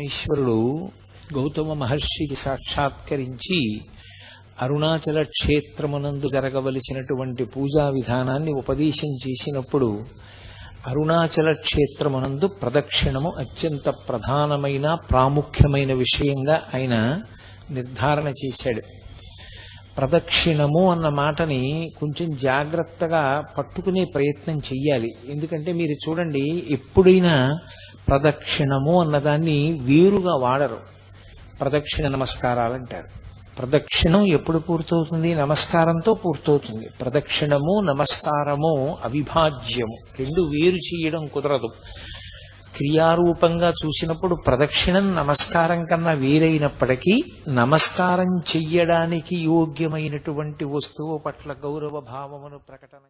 పరమేశ్వరుడు గౌతమ మహర్షికి సాక్షాత్కరించి అరుణాచల క్షేత్రమునందు జరగవలసినటువంటి పూజా విధానాన్ని ఉపదేశం చేసినప్పుడు అరుణాచల క్షేత్రమునందు ప్రదక్షిణము అత్యంత ప్రధానమైన ప్రాముఖ్యమైన విషయంగా ఆయన నిర్ధారణ చేశాడు. ప్రదక్షిణము అన్న మాటని కొంచెం జాగ్రత్తగా పట్టుకునే ప్రయత్నం చెయ్యాలి. ఎందుకంటే మీరు చూడండి ఎప్పుడైనా ప్రదక్షిణము అన్నదాన్ని వేరుగా వాడరు. ప్రదక్షిణ నమస్కారాలు అంటారు. ప్రదక్షిణం ఎప్పుడు పూర్తవుతుంది? నమస్కారంతో పూర్తవుతుంది. ప్రదక్షిణము నమస్కారము అవిభాజ్యము. రెండు వేరు చేయడం కుదరదు. క్రియారూపంగా చూసినప్పుడు ప్రదక్షిణం నమస్కారం కన్నా వేరైనప్పటికీ నమస్కారం చెయ్యడానికి యోగ్యమైనటువంటి వస్తువు పట్ల గౌరవ భావమును ప్రకటన